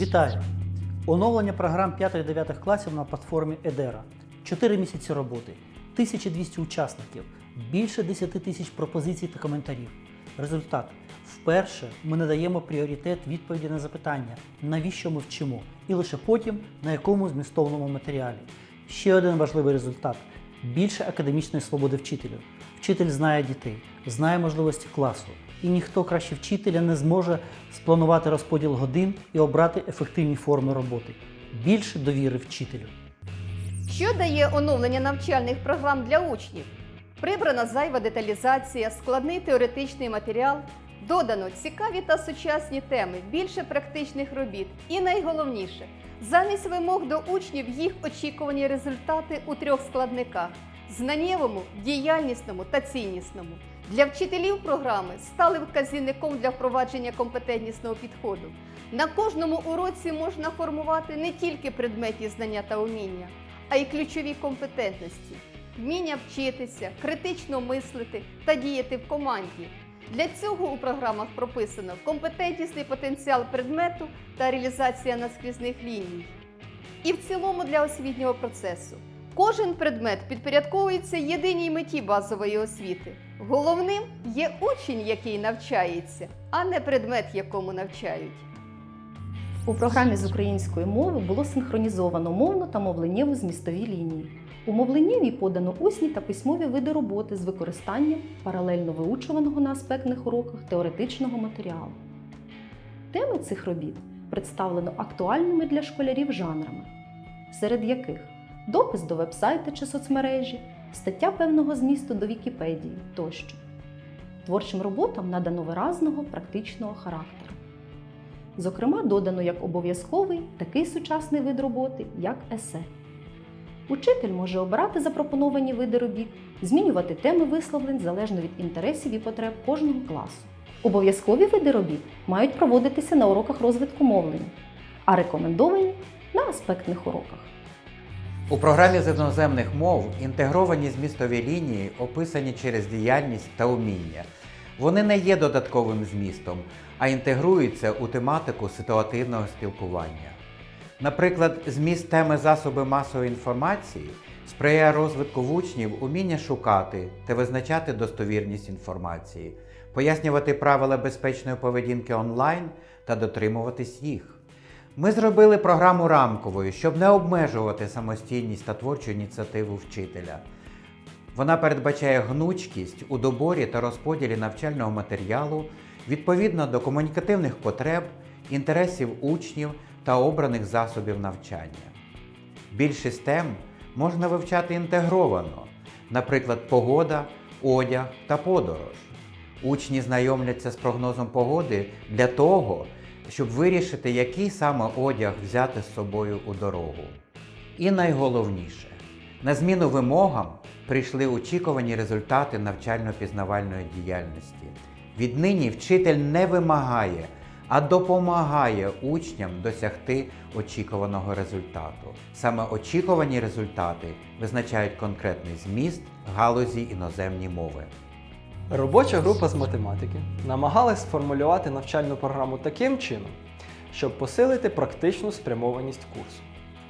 Вітаю! Оновлення програм 5-9 класів на платформі Едера. 4 місяці роботи, 1200 учасників, більше 10 тисяч пропозицій та коментарів. Результат. Вперше ми надаємо пріоритет відповіді на запитання, навіщо ми вчимо, і лише потім на якому змістовному матеріалі. Ще один важливий результат більше академічної свободи вчителю. Вчитель знає дітей, знає можливості класу, і ніхто краще вчителя не зможе спланувати розподіл годин і обрати ефективні форми роботи. Більше довіри вчителю. Що дає оновлення навчальних програм для учнів? Прибрана зайва деталізація, складний теоретичний матеріал, додано цікаві та сучасні теми, більше практичних робіт. І найголовніше, замість вимог до учнів їх очікувані результати у трьох складниках: знаннєвому, діяльнісному та ціннісному. Для вчителів програми стали вказівником для впровадження компетентнісного підходу. На кожному уроці можна формувати не тільки предметні знання та уміння, а й ключові компетентності, вміння вчитися, критично мислити та діяти в команді. Для цього у програмах прописано компетентнісний потенціал предмету та реалізація наскрізних ліній. І в цілому для освітнього процесу. Кожен предмет підпорядковується єдиній меті базової освіти. Головним є учень, який навчається, а не предмет, якому навчають. У програмі з української мови було синхронізовано мовну та мовленнєву змістові лінії. У мовленнєвій подано усні та письмові види роботи з використанням паралельно виучуваного на аспектних уроках теоретичного матеріалу. Теми цих робіт представлено актуальними для школярів жанрами, серед яких допис до вебсайта чи соцмережі, стаття певного змісту до Вікіпедії тощо. Творчим роботам надано виразного практичного характеру. Зокрема, додано як обов'язковий такий сучасний вид роботи, як есе. Учитель може обирати запропоновані види робіт, змінювати теми висловлень залежно від інтересів і потреб кожного класу. Обов'язкові види робіт мають проводитися на уроках розвитку мовлення, а рекомендовані на аспектних уроках. У програмі з іноземних мов інтегровані змістові лінії описані через діяльність та уміння. Вони не є додатковим змістом, а інтегруються у тематику ситуативного спілкування. Наприклад, зміст теми засоби масової інформації сприяє розвитку в учнів уміння шукати та визначати достовірність інформації, пояснювати правила безпечної поведінки онлайн та дотримуватись їх. Ми зробили програму рамковою, щоб не обмежувати самостійність та творчу ініціативу вчителя. Вона передбачає гнучкість у доборі та розподілі навчального матеріалу відповідно до комунікативних потреб, інтересів учнів та обраних засобів навчання. Більшість тем можна вивчати інтегровано, наприклад, погода, одяг та подорож. Учні знайомляться з прогнозом погоди для того, щоб вирішити, який саме одяг взяти з собою у дорогу. І найголовніше, на зміну вимогам прийшли очікувані результати навчально-пізнавальної діяльності. Віднині вчитель не вимагає, а допомагає учням досягти очікуваного результату. Саме очікувані результати визначають конкретний зміст галузі іноземні мови. Робоча група з математики намагалась сформулювати навчальну програму таким чином, щоб посилити практичну спрямованість курсу.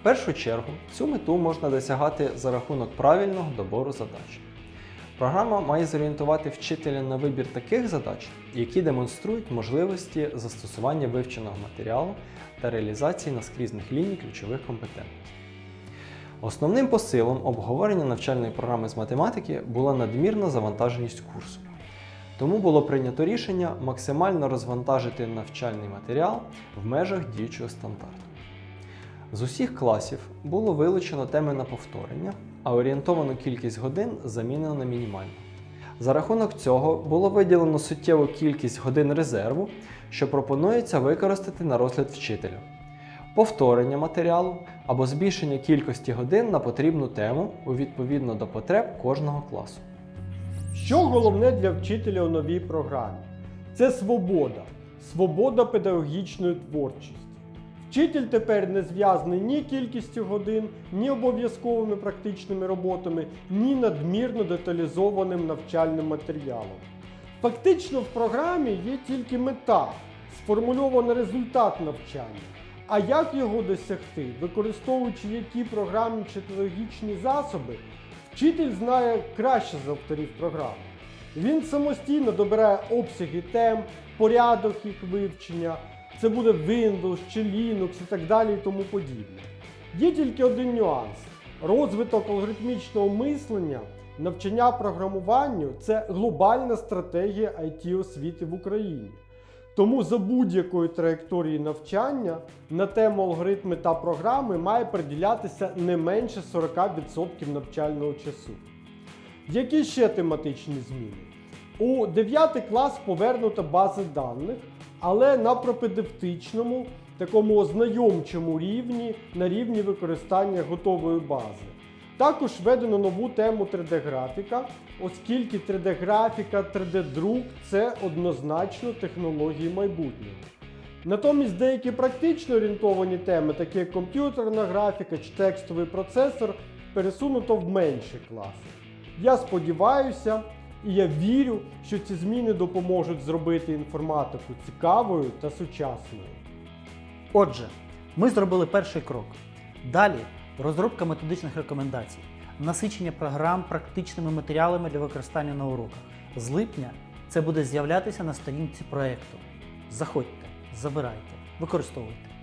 В першу чергу цю мету можна досягати за рахунок правильного добору задач. Програма має зорієнтувати вчителя на вибір таких задач, які демонструють можливості застосування вивченого матеріалу та реалізації наскрізних ліній ключових компетентностей. Основним посилом обговорення навчальної програми з математики була надмірна завантаженість курсу. Тому було прийнято рішення максимально розвантажити навчальний матеріал в межах діючого стандарту. З усіх класів було вилучено теми на повторення, а орієнтовану кількість годин замінено на мінімальну. За рахунок цього було виділено суттєву кількість годин резерву, що пропонується використати на розгляд вчителя, повторення матеріалу або збільшення кількості годин на потрібну тему у відповідно до потреб кожного класу. Що головне для вчителя у новій програмі? Це свобода, свобода педагогічної творчості. Вчитель тепер не зв'язаний ні кількістю годин, ні обов'язковими практичними роботами, ні надмірно деталізованим навчальним матеріалом. Фактично в програмі є тільки мета, сформульований результат навчання, А як його досягти, використовуючи які програмні чи технологічні засоби, вчитель знає краще за авторів програми. Він самостійно добирає обсяги тем, порядок їх вивчення, це буде Windows чи Linux і так далі і тому подібне. Є тільки один нюанс: розвиток алгоритмічного мислення, навчання програмуванню це глобальна стратегія IT освіти в Україні. Тому за будь-якої траєкторії навчання на тему алгоритми та програми має приділятися не менше 40% навчального часу. Які ще тематичні зміни? У 9 клас повернута база даних, але на пропедевтичному, такому ознайомчому рівні, на рівні використання готової бази. Також введено нову тему 3D-графіка, оскільки 3D-графіка, 3D-друк це однозначно технології майбутнього. Натомість деякі практично орієнтовані теми, такі як комп'ютерна графіка чи текстовий процесор, пересунуто в менші класи. Я сподіваюся і я вірю, що ці зміни допоможуть зробити інформатику цікавою та сучасною. Отже, ми зробили перший крок. Далі розробка методичних рекомендацій, насичення програм практичними матеріалами для використання на уроках. З липня це буде з'являтися на сторінці проєкту. Заходьте, забирайте, використовуйте.